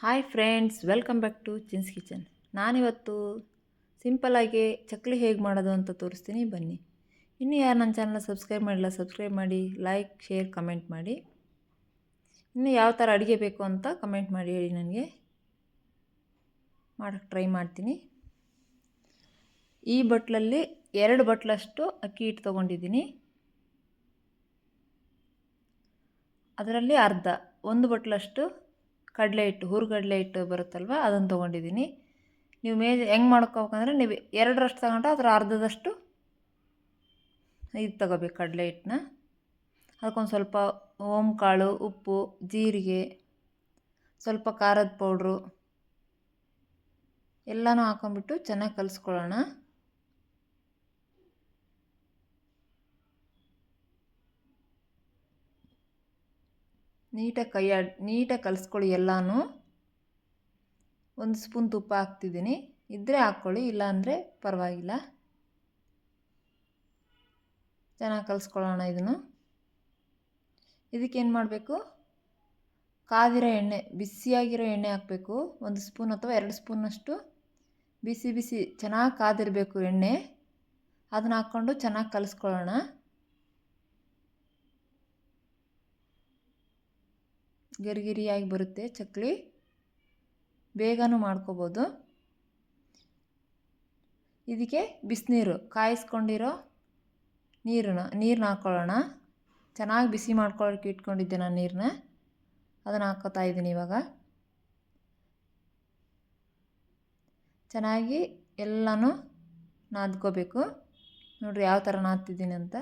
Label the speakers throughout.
Speaker 1: Hi friends, welcome back to Chins kitchen. ನಾನಿವತ್ತು ಸಿಂಪಲಾಗಿ ಚಕ್ಲಿ ಹೇಗೆ ಮಾಡೋದು ಅಂತ ತೋರಿಸ್ತೀನಿ, ಬನ್ನಿ. ಇನ್ನೂ ಯಾರು ನನ್ನ ಚಾನಲ್ ಸಬ್ಸ್ಕ್ರೈಬ್ ಮಾಡಿಲ್ಲ, ಸಬ್ಸ್ಕ್ರೈಬ್ ಮಾಡಿ, ಲೈಕ್, ಶೇರ್, ಕಮೆಂಟ್ ಮಾಡಿ. ಇನ್ನು ಯಾವ ಥರ ಅಡುಗೆ ಬೇಕು ಅಂತ ಕಮೆಂಟ್ ಮಾಡಿ ಹೇಳಿ ನನಗೆ. ಮಾಡೋಕ್ಕೆ ಟ್ರೈ ಮಾಡ್ತೀನಿ. ಈ ಬಟ್ಲಲ್ಲಿ ಎರಡು ಬಟ್ಲಷ್ಟು ಅಕ್ಕಿ ಹಿಟ್ಟು ತೊಗೊಂಡಿದ್ದೀನಿ. ಅದರಲ್ಲಿ ಅರ್ಧ, ಒಂದು ಬಟ್ಲಷ್ಟು ಕಡಲೆ ಹಿಟ್ಟು, ಹುರುಗಡಲೆ ಹಿಟ್ಟು ಬರುತ್ತಲ್ವ? ಅದನ್ನು ತೊಗೊಂಡಿದ್ದೀನಿ. ನೀವು ಮೇ ಹೆಂಗೆ ಮಾಡ್ಕೋಬೇಕಂದ್ರೆ ನೀವು ಎರಡರಷ್ಟು ತಗೊಂಡ್ರೆ ಅದರ ಅರ್ಧದಷ್ಟು ಇದು ತಗೋಬೇಕು ಕಡಲೆ ಹಿಟ್ಟನ್ನ. ಅದಕ್ಕೊಂದು ಸ್ವಲ್ಪ ಓಮ್ ಕಾಳು ಉಪ್ಪು, ಜೀರಿಗೆ, ಸ್ವಲ್ಪ ಖಾರದ ಪೌಡ್ರು, ಎಲ್ಲನೂ ಹಾಕೊಂಡ್ಬಿಟ್ಟು ಚೆನ್ನಾಗಿ ಕಲಿಸ್ಕೊಳ್ಳೋಣ. ನೀಟಾಗಿ ಕೈಯ ನೀಟಾಗಿ ಕಲಿಸ್ಕೊಳ್ಳಿ ಎಲ್ಲನೂ. ಒಂದು ಸ್ಪೂನ್ ತುಪ್ಪ ಹಾಕ್ತಿದ್ದೀನಿ. ಇದ್ದರೆ ಹಾಕ್ಕೊಳ್ಳಿ, ಇಲ್ಲಾಂದರೆ ಪರವಾಗಿಲ್ಲ. ಚೆನ್ನಾಗಿ ಕಲಿಸ್ಕೊಳ್ಳೋಣ ಇದನ್ನು. ಇದಕ್ಕೇನು ಮಾಡಬೇಕು? ಕಾದಿರೋ ಎಣ್ಣೆ, ಬಿಸಿಯಾಗಿರೋ ಎಣ್ಣೆ ಹಾಕಬೇಕು. ಒಂದು ಸ್ಪೂನ್ ಅಥವಾ ಎರಡು ಸ್ಪೂನಷ್ಟು ಬಿಸಿ ಬಿಸಿ ಚೆನ್ನಾಗಿ ಕಾದಿರಬೇಕು ಎಣ್ಣೆ. ಅದನ್ನ ಹಾಕ್ಕೊಂಡು ಚೆನ್ನಾಗಿ ಕಲಿಸ್ಕೊಳ್ಳೋಣ. ಗರಿಗರಿಯಾಗಿ ಬರುತ್ತೆ ಚಕ್ಲಿ. ಬೇಗನೂ ಮಾಡ್ಕೋಬೋದು. ಇದಕ್ಕೆ ಬಿಸಿನೀರು, ಕಾಯಿಸ್ಕೊಂಡಿರೋ ನೀರನ್ನ ನೀರನ್ನ ಹಾಕ್ಕೊಳ್ಳೋಣ ಚೆನ್ನಾಗಿ ಬಿಸಿ ಮಾಡ್ಕೊಳ್ಳೋಕೆ ಇಟ್ಕೊಂಡಿದ್ದೆ ನಾನು ನೀರನ್ನ ಅದನ್ನು ಹಾಕ್ಕೋತಾ ಇದ್ದೀನಿ ಇವಾಗ. ಚೆನ್ನಾಗಿ ಎಲ್ಲನೂ ನಾದ್ಕೋಬೇಕು. ನೋಡಿರಿ ಯಾವ ಥರ ನಾದ್ತಿದ್ದೀನಿ ಅಂತ.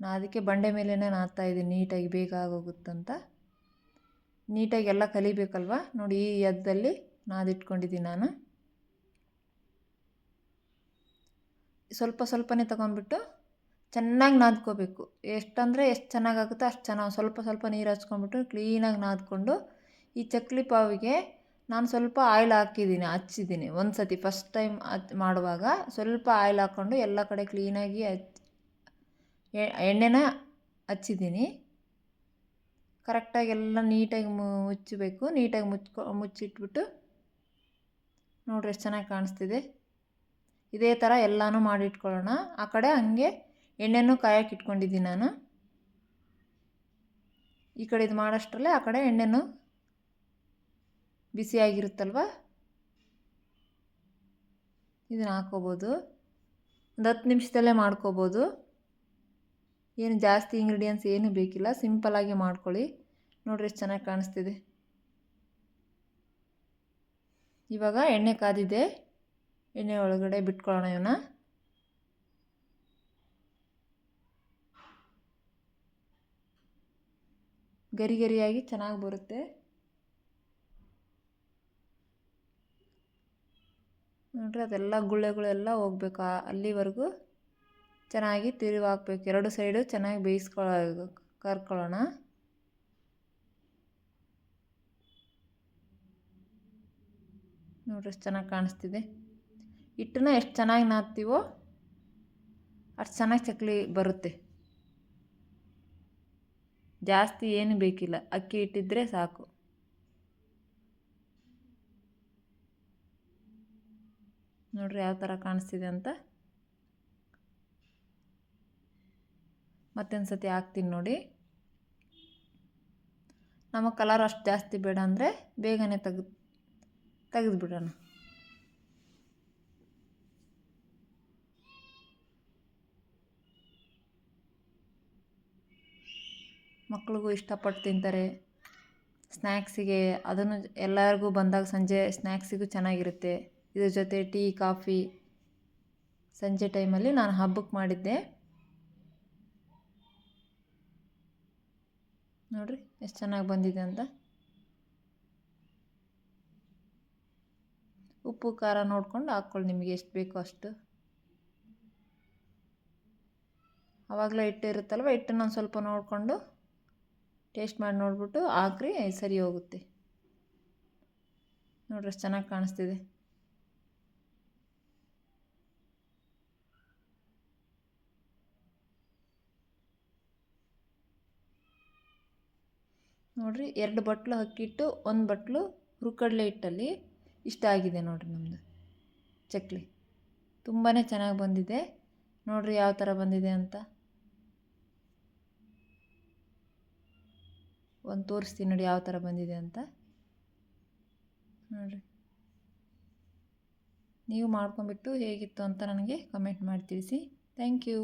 Speaker 1: ನಾ ಅದಕ್ಕೆ ಬಂಡೆ ಮೇಲೇ ನಾದ್ತಾ ಇದ್ದೀನಿ ನೀಟಾಗಿ, ಬೇಗ ಆಗೋಗುತ್ತಂತ. ನೀಟಾಗಿ ಎಲ್ಲ ಕಲಿಬೇಕಲ್ವ? ನೋಡಿ ಈ ಎದ್ದಲ್ಲಿ ನಾದಿಟ್ಕೊಂಡಿದ್ದೀನಿ ನಾನು. ಸ್ವಲ್ಪ ಸ್ವಲ್ಪನೇ ತೊಗೊಂಡ್ಬಿಟ್ಟು ಚೆನ್ನಾಗಿ ನಾದ್ಕೋಬೇಕು. ಎಷ್ಟಂದರೆ ಎಷ್ಟು ಚೆನ್ನಾಗಾಗುತ್ತೋ ಅಷ್ಟು ಚೆನ್ನಾಗಿ ಸ್ವಲ್ಪ ಸ್ವಲ್ಪ ನೀರು ಹಚ್ಕೊಂಡ್ಬಿಟ್ಟು ಕ್ಲೀನಾಗಿ ನಾದ್ಕೊಂಡು ಈ ಚಕ್ಲಿ ಪಾವಿಗೆ ನಾನು ಸ್ವಲ್ಪ ಆಯಿಲ್ ಹಾಕಿದ್ದೀನಿ, ಹಚ್ಚಿದ್ದೀನಿ. ಒಂದು ಸತಿ ಫಸ್ಟ್ ಟೈಮ್ ಮಾಡುವಾಗ ಸ್ವಲ್ಪ ಆಯಿಲ್ ಹಾಕ್ಕೊಂಡು ಎಲ್ಲ ಕಡೆ ಕ್ಲೀನಾಗಿ ಹಚ್ ಎಣ್ಣೆನ ಹಚ್ಚಿದ್ದೀನಿ. ಕರೆಕ್ಟಾಗಿ ಎಲ್ಲ ನೀಟಾಗಿ ಮುಚ್ಚಬೇಕು. ನೀಟಾಗಿ ಮುಚ್ಕೊ, ಮುಚ್ಚಿಟ್ಬಿಟ್ಟು ನೋಡ್ರಿ ಎಷ್ಟು ಚೆನ್ನಾಗಿ ಕಾಣಿಸ್ತಿದೆ. ಇದೇ ಥರ ಎಲ್ಲನೂ ಮಾಡಿಟ್ಕೊಳ್ಳೋಣ. ಆ ಕಡೆ ಹಂಗೆ ಎಣ್ಣೆನೂ ಕಾಯಕ್ಕೆ ಇಟ್ಕೊಂಡಿದ್ದೀನಿ ನಾನು. ಈ ಕಡೆ ಇದು ಮಾಡೋಷ್ಟರಲ್ಲೇ ಆ ಕಡೆ ಎಣ್ಣೆನೂ ಬಿಸಿಯಾಗಿರುತ್ತಲ್ವ? ಇದನ್ನು ಹಾಕೋಬೋದು. ಒಂದು ಹತ್ತು ನಿಮಿಷದಲ್ಲೇ ಮಾಡ್ಕೋಬೋದು. ಏನು ಜಾಸ್ತಿ ಇಂಗ್ರೀಡಿಯೆಂಟ್ಸ್ ಏನು ಬೇಕಿಲ್ಲ. ಸಿಂಪಲಾಗಿ ಮಾಡ್ಕೊಳ್ಳಿ. ನೋಡ್ರಿ ಎಷ್ಟು ಚೆನ್ನಾಗಿ ಕಾಣಿಸ್ತಿದೆ. ಇವಾಗ ಎಣ್ಣೆ ಕಾದಿದೆ. ಎಣ್ಣೆ ಒಳಗಡೆ ಬಿಟ್ಕೊಳ್ಳೋಣ ಇವನ್ನ ಗರಿ ಗರಿಯಾಗಿ ಚೆನ್ನಾಗಿ ಬರುತ್ತೆ. ನೋಡ್ರಿ ಅದೆಲ್ಲ ಗುಳ್ಳೆಗಳೆಲ್ಲ ಹೋಗ್ಬೇಕು ಅಲ್ಲಿವರೆಗೂ. ಚೆನ್ನಾಗಿ ತಿರುವು ಹಾಕ್ಬೇಕು ಎರಡು ಸೈಡು ಚೆನ್ನಾಗಿ ಬೇಯಿಸ್ಕೊಳ್ಳೋ ಕರ್ಕೊಳ್ಳೋಣ. ನೋಡ್ರಿ ಎಷ್ಟು ಚೆನ್ನಾಗಿ ಕಾಣಿಸ್ತಿದೆ. ಹಿಟ್ಟನ್ನ ಎಷ್ಟು ಚೆನ್ನಾಗಿ ನಾದ್ತೀವೋ ಅಷ್ಟು ಚೆನ್ನಾಗಿ ಚಕ್ಲಿ ಬರುತ್ತೆ. ಜಾಸ್ತಿ ಏನು ಬೇಕಿಲ್ಲ. ಅಕ್ಕಿ ಇಟ್ಟಿದ್ದರೆ ಸಾಕು. ನೋಡ್ರಿ ಯಾವ ಥರ ಕಾಣಿಸ್ತಿದೆ ಅಂತ. ಮತ್ತೊಂದು ಸತಿ ಹಾಕ್ತೀನಿ ನೋಡಿ. ನಮಗೆ ಕಲರ್ ಅಷ್ಟು ಜಾಸ್ತಿ ಬೇಡ ಅಂದರೆ ಬೇಗನೆ ತೆಗೆದು ತೆಗೆದುಬಿಡೋಣ ಮಕ್ಳಿಗೂ ಇಷ್ಟಪಟ್ಟು ತಿಂತಾರೆ. ಸ್ನ್ಯಾಕ್ಸಿಗೆ ಅದನ್ನು ಎಲ್ಲರಿಗೂ ಬಂದಾಗ ಸಂಜೆ ಸ್ನ್ಯಾಕ್ಸಿಗೂ ಚೆನ್ನಾಗಿರುತ್ತೆ. ಇದ್ರ ಜೊತೆ ಟೀ, ಕಾಫಿ. ಸಂಜೆ ಟೈಮಲ್ಲಿ ನಾನು ಹಬ್ಬಕ್ಕೆ ಮಾಡಿದ್ದೆ. ನೋಡಿರಿ, ಎಷ್ಟು ಚೆನ್ನಾಗಿ ಬಂದಿದೆ ಅಂತ. ಉಪ್ಪು, ಖಾರ ನೋಡ್ಕೊಂಡು ಹಾಕ್ಕೊಳ್ಳಿ ನಿಮಗೆ ಎಷ್ಟು ಬೇಕೋ ಅಷ್ಟು. ಆವಾಗಲೇ ಹಿಟ್ಟು ಇರುತ್ತಲ್ವ, ಹಿಟ್ಟನ್ನ ಒಂದು ಸ್ವಲ್ಪ ನೋಡಿಕೊಂಡು ಟೇಸ್ಟ್ ಮಾಡಿ ನೋಡಿಬಿಟ್ಟು ಹಾಕ್ರಿ, ಸರಿ ಹೋಗುತ್ತೆ. ನೋಡ್ರಿ, ಎಷ್ಟು ಚೆನ್ನಾಗಿ ಕಾಣಿಸ್ತಿದೆ. ನೋಡಿರಿ, ಎರಡು ಬಟ್ಲು ಅಕ್ಕಿಟ್ಟು ಒಂದು ಬಟ್ಲು ಹುರುಕಡಲೆ ಹಿಟ್ಟಲ್ಲಿ ಇಷ್ಟ ಆಗಿದೆ ನೋಡಿರಿ ನಮ್ಮದು ಚಕ್ಲಿ. ತುಂಬಾ ಚೆನ್ನಾಗಿ ಬಂದಿದೆ. ನೋಡಿರಿ ಯಾವ ಥರ ಬಂದಿದೆ ಅಂತ. ಒಂದು ತೋರಿಸ್ತೀನಿ ನೋಡಿ ಯಾವ ಥರ ಬಂದಿದೆ ಅಂತ. ನೋಡಿರಿ. ನೀವು ಮಾಡ್ಕೊಂಬಿಟ್ಟು ಹೇಗಿತ್ತು ಅಂತ ನನಗೆ ಕಮೆಂಟ್ ಮಾಡಿ ತಿಳಿಸಿ. Thank you